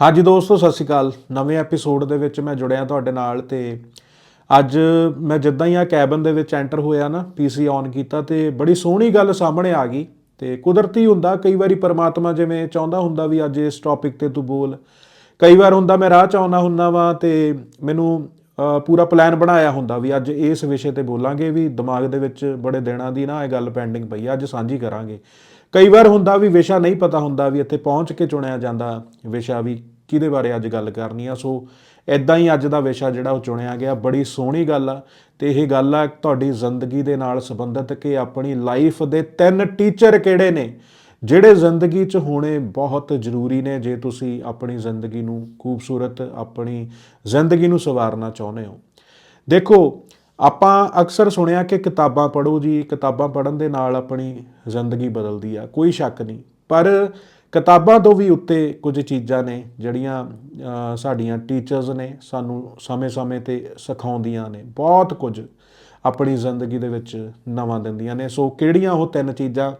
ਹਾਂਜੀ ਦੋਸਤੋ, ਸਤਿ ਸ਼੍ਰੀ ਅਕਾਲ। ਨਵੇਂ ਐਪੀਸੋਡ ਦੇ ਵਿੱਚ ਮੈਂ ਜੁੜਿਆ ਤੁਹਾਡੇ ਨਾਲ ਤੇ ਅੱਜ ਮੈਂ ਜਿੱਦਾਂ ਹੀ ਆ ਕੈਬਨ ਦੇ ਵਿੱਚ ਐਂਟਰ ਹੋਇਆ ਨਾ ਪੀਸੀ ਔਨ ਕੀਤਾ ਤੇ ਬੜੀ ਸੋਹਣੀ ਗੱਲ ਸਾਹਮਣੇ ਆ ਗਈ ਤੇ ਕੁਦਰਤੀ ਹੁੰਦਾ, ਕਈ ਵਾਰੀ ਪਰਮਾਤਮਾ ਜਿਵੇਂ ਚਾਹੁੰਦਾ ਹੁੰਦਾ ਵੀ ਅੱਜ ਇਸ ਟੌਪਿਕ ਤੇ ਤੂੰ ਬੋਲ। ਕਈ ਵਾਰ ਹੁੰਦਾ ਮੈਂ ਰਾਹ ਚ ਆਉਣਾ ਹੁੰਦਾ ਵਾਂ ਤੇ ਮੈਨੂੰ ਪੂਰਾ ਪਲਾਨ ਬਣਾਇਆ ਹੁੰਦਾ ਵੀ ਅੱਜ ਇਸ ਵਿਸ਼ੇ ਤੇ ਬੋਲਾਂਗੇ ਵੀ ਦਿਮਾਗ ਦੇ ਵਿੱਚ ਬੜੇ ਦਿਨਾਂ ਦੀ ਨਾ ਇਹ ਗੱਲ ਪੈਂਡਿੰਗ ਪਈ ਆ, ਅੱਜ ਸਾਂਝੀ ਕਰਾਂਗੇ। ਕਈ ਵਾਰ ਹੁੰਦਾ ਵੀ ਵਿਸ਼ਾ ਨਹੀਂ ਪਤਾ ਹੁੰਦਾ ਵੀ ਇੱਥੇ ਪਹੁੰਚ ਕੇ ਚੁਣਿਆ ਜਾਂਦਾ ਵਿਸ਼ਾ ਵੀ ਕਿਹਦੇ ਬਾਰੇ ਅੱਜ ਗੱਲ ਕਰਨੀ ਆ। ਸੋ ਇਦਾਂ ਹੀ ਅੱਜ ਦਾ ਵਿਸ਼ਾ ਜਿਹੜਾ ਉਹ ਚੁਣਿਆ ਗਿਆ, ਬੜੀ ਸੋਹਣੀ ਗੱਲ ਆ ਤੇ ਇਹ ਗੱਲ ਆ ਤੁਹਾਡੀ ਜ਼ਿੰਦਗੀ ਦੇ ਨਾਲ ਸੰਬੰਧਿਤ ਕਿ ਆਪਣੀ ਲਾਈਫ ਦੇ ਤਿੰਨ ਟੀਚਰ ਕਿਹੜੇ ਨੇ, ਜਿਹੜੇ ਜ਼ਿੰਦਗੀ 'ਚ ਹੋਣੇ ਬਹੁਤ ਜ਼ਰੂਰੀ ਨੇ ਜੇ ਤੁਸੀਂ ਆਪਣੀ ਜ਼ਿੰਦਗੀ ਨੂੰ ਖੂਬਸੂਰਤ, ਆਪਣੀ ਜ਼ਿੰਦਗੀ ਨੂੰ ਸਵਾਰਨਾ ਚਾਹੁੰਦੇ ਹੋ। ਦੇਖੋ ਆਪਾਂ ਅਕਸਰ ਸੁਣਿਆ ਕਿ ਕਿਤਾਬਾਂ ਪੜ੍ਹੋ ਜੀ, ਕਿਤਾਬਾਂ ਪੜ੍ਹਨ ਦੇ ਨਾਲ ਆਪਣੀ ਜ਼ਿੰਦਗੀ ਬਦਲਦੀ ਆ, ਕੋਈ ਸ਼ੱਕ ਨਹੀਂ। ਪਰ ਕਿਤਾਬਾਂ ਤੋਂ ਵੀ ਉੱਤੇ ਕੁਝ ਚੀਜ਼ਾਂ ਨੇ ਜਿਹੜੀਆਂ ਸਾਡੀਆਂ ਟੀਚਰਸ ਨੇ ਸਾਨੂੰ ਸਮੇਂ-ਸਮੇਂ ਤੇ ਸਿਖਾਉਂਦੀਆਂ ਨੇ। ਬਹੁਤ ਕੁਝ ਆਪਣੀ ਜ਼ਿੰਦਗੀ ਦੇ ਵਿੱਚ ਨਵਾਂ ਦਿੰਦੀਆਂ ਨੇ। ਸੋ ਕਿਹੜੀਆਂ ਉਹ ਤਿੰਨ ਚੀਜ਼ਾਂ?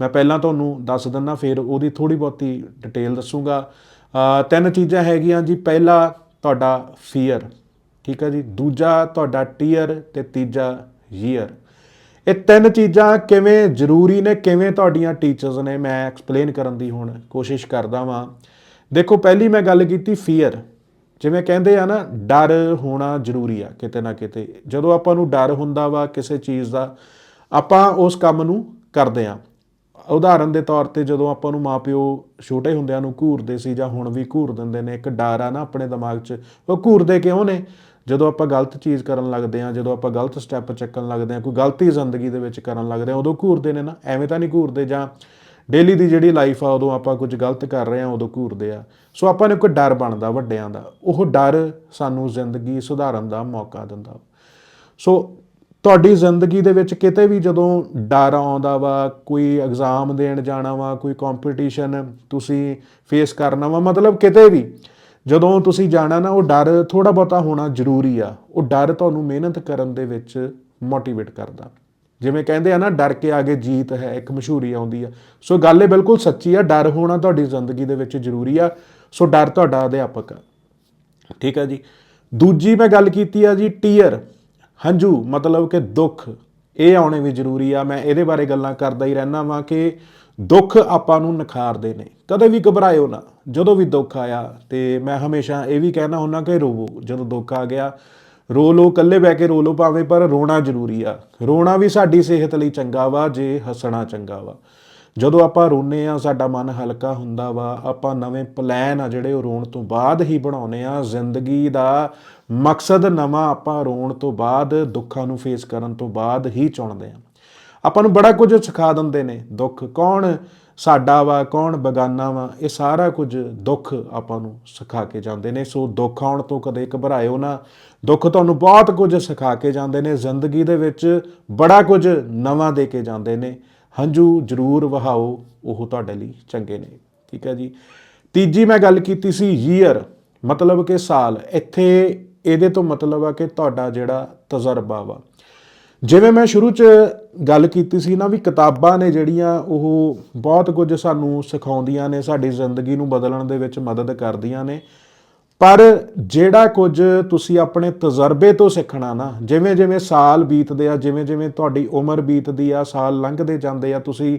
ਮੈਂ ਪਹਿਲਾਂ ਤੁਹਾਨੂੰ ਦੱਸ ਦਿੰਦਾ, ਫਿਰ ਉਹਦੀ ਥੋੜੀ ਬਹੁਤੀ ਡਿਟੇਲ ਦੱਸੂਗਾ। ਤਿੰਨ ਚੀਜ਼ਾਂ ਹੈਗੀਆਂ ਜੀ। ਪਹਿਲਾ, ਤੁਹਾਡਾ ਫੀਅਰ ਠੀਕ ਹੈ ਜੀ? ਦੂਜਾ ਤੁਹਾਡਾ ਟੀਅਰ ਤੇ ਤੀਜਾ ਈਅਰ ਇਹ ਤਿੰਨ ਚੀਜ਼ਾਂ ਕਿਵੇਂ ਜ਼ਰੂਰੀ ਨੇ, ਕਿਵੇਂ ਤੁਹਾਡੀਆਂ ਟੀਚਰਸ ਨੇ? ਮੈਂ ਐਕਸਪਲੇਨ ਕਰਨ ਦੀ ਹੁਣ ਕੋਸ਼ਿਸ਼ ਕਰਦਾ ਵਾਂ। ਦੇਖੋ, ਪਹਿਲੀ ਮੈਂ ਗੱਲ ਕੀਤੀ ਫੀਅਰ ਜਿਵੇਂ ਕਹਿੰਦੇ ਆ ਨਾ, ਡਰ ਹੋਣਾ ਜ਼ਰੂਰੀ ਆ ਕਿਤੇ ਨਾ ਕਿਤੇ। ਜਦੋਂ ਆਪਾਂ ਨੂੰ ਡਰ ਹੁੰਦਾ ਵਾ ਕਿਸੇ ਚੀਜ਼ ਦਾ, ਆਪਾਂ ਉਸ ਕੰਮ ਨੂੰ ਕਰਦੇ ਆ। ਉਦਾਹਰਨ ਦੇ ਤੌਰ ਤੇ ਜਦੋਂ ਆਪਾਂ ਨੂੰ ਮਾਪਿਓ ਛੋਟੇ ਹੁੰਦਿਆਂ ਨੂੰ ਘੂਰਦੇ ਸੀ ਜਾਂ ਹੁਣ ਵੀ ਘੂਰ ਦਿੰਦੇ ਨੇ, ਇੱਕ ਡਰ ਆ ਨਾ ਆਪਣੇ ਦਿਮਾਗ 'ਚ, ਉਹ ਘੂਰਦੇ ਕਿਉਂ ਨੇ? ਜਦੋਂ ਆਪਾਂ ਗਲਤ ਚੀਜ਼ ਕਰਨ ਲੱਗਦੇ ਆ ਜਦੋਂ ਆਪਾਂ ਗਲਤ ਸਟੈਪ ਚੱਕਣ ਲੱਗਦੇ ਆ ਕੋਈ ਗਲਤੀ ਜ਼ਿੰਦਗੀ ਦੇ ਵਿੱਚ ਕਰਨ ਲੱਗਦੇ ਆ ਉਦੋਂ ਘੂਰਦੇ ਨੇ ਨਾ। ਐਵੇਂ ਤਾਂ ਨਹੀਂ ਘੂਰਦੇ ਜਾਂ ਡੇਲੀ ਦੀ ਜਿਹੜੀ ਲਾਈਫ ਆ, ਉਦੋਂ ਆਪਾਂ ਕੁਝ ਗਲਤ ਕਰ ਰਹੇ ਆ ਉਦੋਂ ਘੂਰਦੇ ਆ। ਸੋ ਆਪਾਂ ਨੂੰ ਕੋਈ ਡਰ ਬਣਦਾ ਵੱਡਿਆਂ ਦਾ। ਉਹ ਡਰ ਸਾਨੂੰ ਜ਼ਿੰਦਗੀ ਸੁਧਾਰਨ ਦਾ ਮੌਕਾ ਦਿੰਦਾ। ਸੋ ਤੁਹਾਡੀ ਜ਼ਿੰਦਗੀ ਦੇ ਵਿੱਚ ਕਿਤੇ ਵੀ ਜਦੋਂ ਡਰ ਆਉਂਦਾ ਵਾ, ਕੋਈ ਐਗਜ਼ਾਮ ਦੇਣ ਜਾਣਾ ਵਾ, ਕੋਈ ਕੰਪੀਟੀਸ਼ਨ ਤੁਸੀਂ ਫੇਸ ਕਰਨਾ ਵਾ, ਮਤਲਬ ਕਿਤੇ ਵੀ ਜਦੋਂ ਤੁਸੀਂ ਜਾਣਾ ਨਾ, ਉਹ ਡਰ ਥੋੜਾ ਬਹੁਤਾ ਹੋਣਾ ਜ਼ਰੂਰੀ ਆ। ਉਹ ਡਰ ਤੁਹਾਨੂੰ ਮਿਹਨਤ ਕਰਨ ਦੇ ਵਿੱਚ ਮੋਟੀਵੇਟ ਕਰਦਾ। ਜਿਵੇਂ ਕਹਿੰਦੇ ਆ ਨਾ, ਡਰ ਕੇ ਆਗੇ ਜੀਤ ਹੈ, ਇੱਕ ਮਸ਼ਹੂਰੀ ਆਉਂਦੀ ਆ। ਸੋ ਗੱਲ ਇਹ ਬਿਲਕੁਲ ਸੱਚੀ ਆ, ਡਰ ਹੋਣਾ ਤੁਹਾਡੀ ਜ਼ਿੰਦਗੀ ਦੇ ਵਿੱਚ ਜ਼ਰੂਰੀ ਆ। ਸੋ ਡਰ ਤੁਹਾਡਾ ਅਧਿਆਪਕ ਆ। ਠੀਕ ਆ ਜੀ। ਦੂਜੀ ਮੈਂ ਗੱਲ ਕੀਤੀ ਆ ਜੀ, ਟੀਅਰ। ਹੰਝੂ, ਮਤਲਬ ਕਿ ਦੁੱਖ। ਇਹ ਆਉਣੇ ਵੀ ਜ਼ਰੂਰੀ ਆ, ਮੈਂ ਇਹਦੇ ਬਾਰੇ ਗੱਲਾਂ ਕਰਦਾ ਹੀ ਰਹਿਣਾ ਵਾਂ ਕਿ ਦੁੱਖ ਆਪਾਂ ਨੂੰ ਨਿਖਾਰਦੇ ਨੇ। ਕਦੇ ਵੀ ਘਬਰਾਇਓ ਨਾ, ਜਦੋਂ ਵੀ ਦੁੱਖ ਆਇਆ, ਤੇ ਮੈਂ ਹਮੇਸ਼ਾ ਇਹ ਵੀ ਕਹਿਣਾ ਹੁੰਦਾ ਕਿ ਰੋਵੋ, ਜਦੋਂ ਦੁੱਖ ਆ ਗਿਆ, ਰੋ ਲੋ ਇਕੱਲੇ ਬਹਿ ਕੇ ਰੋ ਲੋ ਭਾਵੇਂ, ਪਰ ਰੋਣਾ ਜ਼ਰੂਰੀ ਆ। ਰੋਣਾ ਵੀ ਸਾਡੀ ਸਿਹਤ ਲਈ ਚੰਗਾ ਵਾ, ਜੇ ਹੱਸਣਾ ਚੰਗਾ ਵਾ। ਜਦੋਂ ਆਪਾਂ ਰੋਨੇ ਆ ਸਾਡਾ ਮਨ ਹਲਕਾ ਹੁੰਦਾ ਵਾ, ਆਪਾਂ ਨਵੇਂ ਪਲਾਨ ਆ ਜਿਹੜੇ ਉਹ ਰੋਣ ਤੋਂ ਬਾਅਦ ਹੀ ਬਣਾਉਨੇ ਆ ਜ਼ਿੰਦਗੀ ਦਾ ਮਕਸਦ ਨਵਾਂ ਆਪਾਂ ਰੋਣ ਤੋਂ ਬਾਅਦ, ਦੁੱਖਾਂ ਨੂੰ ਫੇਸ ਕਰਨ ਤੋਂ ਬਾਅਦ ਹੀ ਚੁਣਦੇ ਆ ਆਪਾਂ ਨੂੰ ਬੜਾ ਕੁਝ ਸਿਖਾ ਦਿੰਦੇ ਨੇ, ਦੁੱਖ ਕੌਣ ਸਾਡਾ ਵਾ, ਕੌਣ ਬਗਾਨਾ ਵਾ, ਇਹ ਸਾਰਾ ਕੁਝ ਦੁੱਖ ਆਪਾਂ ਨੂੰ ਸਿਖਾ ਕੇ ਜਾਂਦੇ ਨੇ। ਸੋ ਦੁੱਖ ਆਉਣ ਤੋਂ ਕਦੇ ਘਬਰਾਇਓ ਨਾ। ਦੁੱਖ ਤੁਹਾਨੂੰ ਬਹੁਤ ਕੁਝ ਸਿਖਾ ਕੇ ਜਾਂਦੇ ਨੇ। ਜ਼ਿੰਦਗੀ ਦੇ ਵਿੱਚ ਬੜਾ ਕੁਝ ਨਵਾਂ ਦੇ ਕੇ ਜਾਂਦੇ ਨੇ। ਹੰਝੂ ਜ਼ਰੂਰ ਵਹਾਓ, ਉਹ ਤੁਹਾਡੇ ਲਈ ਚੰਗੇ ਨੇ। ਠੀਕ ਹੈ ਜੀ। ਤੀਜੀ ਮੈਂ ਗੱਲ ਕੀਤੀ ਸੀ ਈਅਰ ਮਤਲਬ ਕਿ ਸਾਲ। ਇੱਥੇ ਇਹਦੇ ਤੋਂ ਮਤਲਬ ਆ ਕਿ ਤੁਹਾਡਾ ਜਿਹੜਾ ਤਜਰਬਾ ਵਾ। ਜਿਵੇਂ ਮੈਂ ਸ਼ੁਰੂ 'ਚ ਗੱਲ ਕੀਤੀ ਸੀ ਨਾ ਵੀ ਕਿਤਾਬਾਂ ਨੇ ਜਿਹੜੀਆਂ ਉਹ ਬਹੁਤ ਕੁਝ ਸਾਨੂੰ ਸਿਖਾਉਂਦੀਆਂ ਨੇ, ਸਾਡੀ ਜ਼ਿੰਦਗੀ ਨੂੰ ਬਦਲਣ ਦੇ ਵਿੱਚ ਮਦਦ ਕਰਦੀਆਂ ਨੇ। ਪਰ ਜਿਹੜਾ ਕੁਝ ਤੁਸੀਂ ਆਪਣੇ ਤਜਰਬੇ ਤੋਂ ਸਿੱਖਣਾ ਨਾ, ਜਿਵੇਂ ਜਿਵੇਂ ਸਾਲ ਬੀਤਦੇ ਆ, ਜਿਵੇਂ ਜਿਵੇਂ ਤੁਹਾਡੀ ਉਮਰ ਬੀਤਦੀ ਆ, ਸਾਲ ਲੰਘਦੇ ਜਾਂਦੇ ਆ, ਤੁਸੀਂ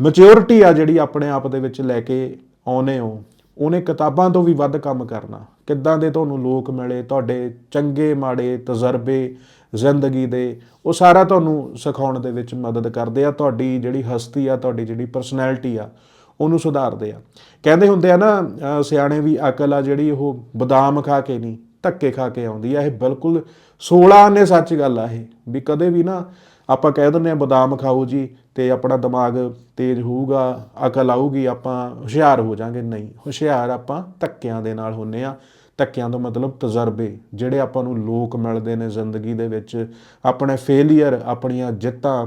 ਮੈਚਿਓਰਿਟੀ ਆ ਜਿਹੜੀ ਆਪਣੇ ਆਪ ਦੇ ਵਿੱਚ ਲੈ ਕੇ ਆਉਨੇ ਹੋ, ਉਹਨੇ ਕਿਤਾਬਾਂ ਤੋਂ ਵੀ ਵੱਧ ਕੰਮ ਕਰਨਾ। ਕਿੱਦਾਂ ਦੇ ਤੁਹਾਨੂੰ ਲੋਕ ਮਿਲੇ, ਤੁਹਾਡੇ ਚੰਗੇ ਮਾੜੇ ਤਜਰਬੇ ਜ਼ਿੰਦਗੀ ਦੇ, ਉਹ ਸਾਰਾ ਤੁਹਾਨੂੰ ਸਿਖਾਉਣ ਦੇ ਵਿੱਚ ਮਦਦ ਕਰਦੇ ਆ। ਤੁਹਾਡੀ ਜਿਹੜੀ ਹਸਤੀ ਆ, ਤੁਹਾਡੀ ਜਿਹੜੀ ਪਰਸਨੈਲਿਟੀ ਆ ਉਹਨੂੰ ਸੁਧਾਰਦੇ ਆ। ਕਹਿੰਦੇ ਹੁੰਦੇ ਆ ਨਾ ਸਿਆਣੇ ਵੀ ਅਕਲ ਆ ਜਿਹੜੀ, ਉਹ ਬਦਾਮ ਖਾ ਕੇ ਨਹੀਂ, ਧੱਕੇ ਖਾ ਕੇ ਆਉਂਦੀ ਆ। ਇਹ ਬਿਲਕੁਲ 16 ਨੇ ਸੱਚ ਗੱਲ ਆ ਇਹ, ਵੀ ਕਦੇ ਵੀ ਨਾ ਆਪਾਂ ਕਹਿ ਦਿੰਦੇ ਆ, ਬਦਾਮ ਖਾਓ ਜੀ ਤੇ ਆਪਣਾ ਦਿਮਾਗ ਤੇਜ਼ ਹੋਊਗਾ, ਅਕਲ ਆਊਗੀ, ਆਪਾਂ ਹੁਸ਼ਿਆਰ ਹੋ ਜਾਾਂਗੇ। ਨਹੀਂ, ਹੁਸ਼ਿਆਰ ਆਪਾਂ ਧੱਕਿਆਂ ਦੇ ਨਾਲ ਹੁੰਨੇ ਆ। ਧੱਕਿਆਂ ਤੋਂ ਮਤਲਬ ਤਜਰਬੇ, ਜਿਹੜੇ ਆਪਾਂ ਨੂੰ ਲੋਕ ਮਿਲਦੇ ਨੇ ਜ਼ਿੰਦਗੀ ਦੇ ਵਿੱਚ, ਆਪਣੇ ਫੇਲਿਅਰ ਆਪਣੀਆਂ ਜਿੱਤਾਂ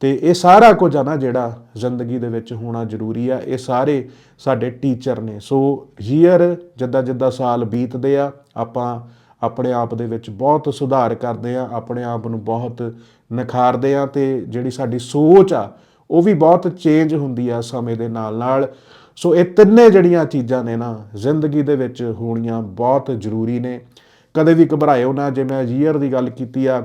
ਤੇ ਇਹ ਸਾਰਾ ਕੁਝ ਆ ਨਾ ਜਿਹੜਾ ਜ਼ਿੰਦਗੀ ਦੇ ਵਿੱਚ ਹੋਣਾ ਜ਼ਰੂਰੀ ਆ, ਇਹ ਸਾਰੇ ਸਾਡੇ ਟੀਚਰ ਨੇ। ਸੋ ਈਅਰ ਜਿੱਦਾਂ ਜਿੱਦਾਂ ਸਾਲ ਬੀਤਦੇ ਆ, ਆਪਾਂ ਆਪਣੇ ਆਪ ਦੇ ਵਿੱਚ ਬਹੁਤ ਸੁਧਾਰ ਕਰਦੇ ਆ, ਆਪਣੇ ਆਪ ਨੂੰ ਬਹੁਤ ਨਿਖਾਰਦੇ ਆ ਤੇ ਜਿਹੜੀ ਸਾਡੀ ਸੋਚ ਆ, ਉਹ ਵੀ ਬਹੁਤ ਚੇਂਜ ਹੁੰਦੀ ਆ ਸਮੇਂ ਦੇ ਨਾਲ ਨਾਲ। ਸੋ ਇਹ ਤਿੰਨੇ ਜਿਹੜੀਆਂ ਚੀਜ਼ਾਂ ਨੇ ਨਾ, ਜ਼ਿੰਦਗੀ ਦੇ ਵਿੱਚ ਹੋਣੀਆਂ ਬਹੁਤ ਜ਼ਰੂਰੀ ਨੇ। ਕਦੇ ਵੀ ਘਬਰਾਇਓ ਨਾ, ਜੇ ਮੈਂ ਯੀਅਰ ਦੀ ਗੱਲ ਕੀਤੀ ਆ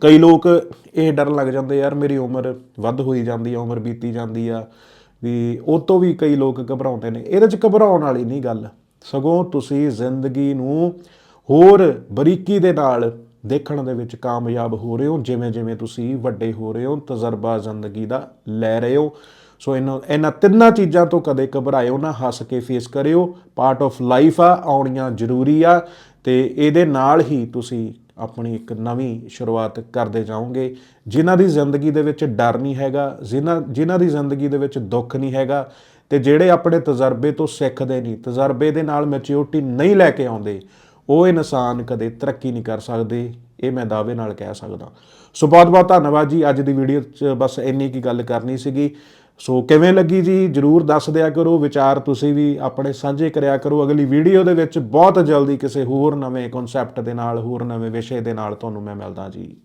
ਕਈ ਲੋਕ ਇਹ ਡਰ ਲੱਗ ਜਾਂਦੇ ਯਾਰ ਮੇਰੀ ਉਮਰ ਵੱਧ ਹੋਈ ਜਾਂਦੀ ਆ, ਉਮਰ ਬੀਤੀ ਜਾਂਦੀ ਆ, ਵੀ ਉਹ ਤੋਂ ਵੀ ਕਈ ਲੋਕ ਘਬਰਾਉਂਦੇ ਨੇ। ਇਹਦੇ ਚ ਘਬਰਾਉਣ ਵਾਲੀ ਨਹੀਂ ਗੱਲ। ਸਗੋਂ ਤੁਸੀਂ ਜ਼ਿੰਦਗੀ ਨੂੰ ਹੋਰ ਬਰੀਕੀ ਦੇ ਨਾਲ ਦੇਖਣ ਦੇ ਵਿੱਚ ਕਾਮਯਾਬ ਹੋ ਰਹੇ ਹੋ, ਜਿਵੇਂ ਜਿਵੇਂ ਤੁਸੀਂ ਵੱਡੇ ਹੋ ਰਹੇ ਹੋ, ਤਜਰਬਾ ਜ਼ਿੰਦਗੀ ਦਾ ਲੈ ਰਹੇ ਹੋ। ਸੋ ਇਹਨਾਂ ਇਹਨਾਂ ਤਿੰਨਾਂ ਚੀਜ਼ਾਂ ਤੋਂ ਕਦੇ ਘਬਰਾਇਓ ਨਾ, ਹੱਸ ਕੇ ਫੇਸ ਕਰਿਓ। ਪਾਰਟ ਆਫ ਲਾਈਫ ਆ, ਆਉਣੀਆਂ ਜ਼ਰੂਰੀ ਆ ਤੇ ਇਹਦੇ ਨਾਲ ਹੀ ਤੁਸੀਂ ਆਪਣੀ ਇੱਕ ਨਵੀਂ ਸ਼ੁਰੂਆਤ ਕਰਦੇ ਜਾਓਗੇ। ਜਿਨ੍ਹਾਂ ਦੀ ਜ਼ਿੰਦਗੀ ਦੇ ਵਿੱਚ ਡਰ ਨਹੀਂ ਹੈਗਾ, ਜਿਨ੍ਹਾਂ ਜਿਨ੍ਹਾਂ ਦੀ ਜ਼ਿੰਦਗੀ ਦੇ ਵਿੱਚ ਦੁੱਖ ਨਹੀਂ ਹੈਗਾ, ਤੇ ਜਿਹੜੇ ਆਪਣੇ ਤਜਰਬੇ ਤੋਂ ਸਿੱਖਦੇ ਨਹੀਂ, ਤਜਰਬੇ ਦੇ ਨਾਲ ਮੈਚਿਓਰਟੀ ਨਹੀਂ ਲੈ ਕੇ ਆਉਂਦੇ ਉਹ ਇਨਸਾਨ ਕਦੇ ਤਰੱਕੀ ਨਹੀਂ ਕਰ ਸਕਦੇ, ਇਹ ਮੈਂ ਦਾਅਵੇ ਨਾਲ ਕਹਿ ਸਕਦਾ। ਸੋ ਬਹੁਤ ਬਹੁਤ ਧੰਨਵਾਦ ਜੀ, ਅੱਜ ਦੀ ਵੀਡੀਓ 'ਚ ਬਸ ਇੰਨੀ ਕੀ ਗੱਲ ਕਰਨੀ ਸੀਗੀ। ਸੋ ਕਿਵੇਂ ਲੱਗੀ ਜੀ, ਜਰੂਰ ਦੱਸ ਦਿਆ ਕਰੋ, ਵਿਚਾਰ ਤੁਸੀਂ ਵੀ ਆਪਣੇ ਸਾਂਝੇ ਕਰਿਆ ਕਰੋ। ਅਗਲੀ ਵੀਡੀਓ ਦੇ ਵਿੱਚ ਬਹੁਤ ਜਲਦੀ ਕਿਸੇ ਹੋਰ ਨਵੇਂ ਕਨਸੈਪਟ ਦੇ ਨਾਲ, ਹੋਰ ਨਵੇਂ ਵਿਸ਼ੇ ਦੇ ਨਾਲ ਤੁਹਾਨੂੰ ਮੈਂ ਮਿਲਦਾ ਜੀ।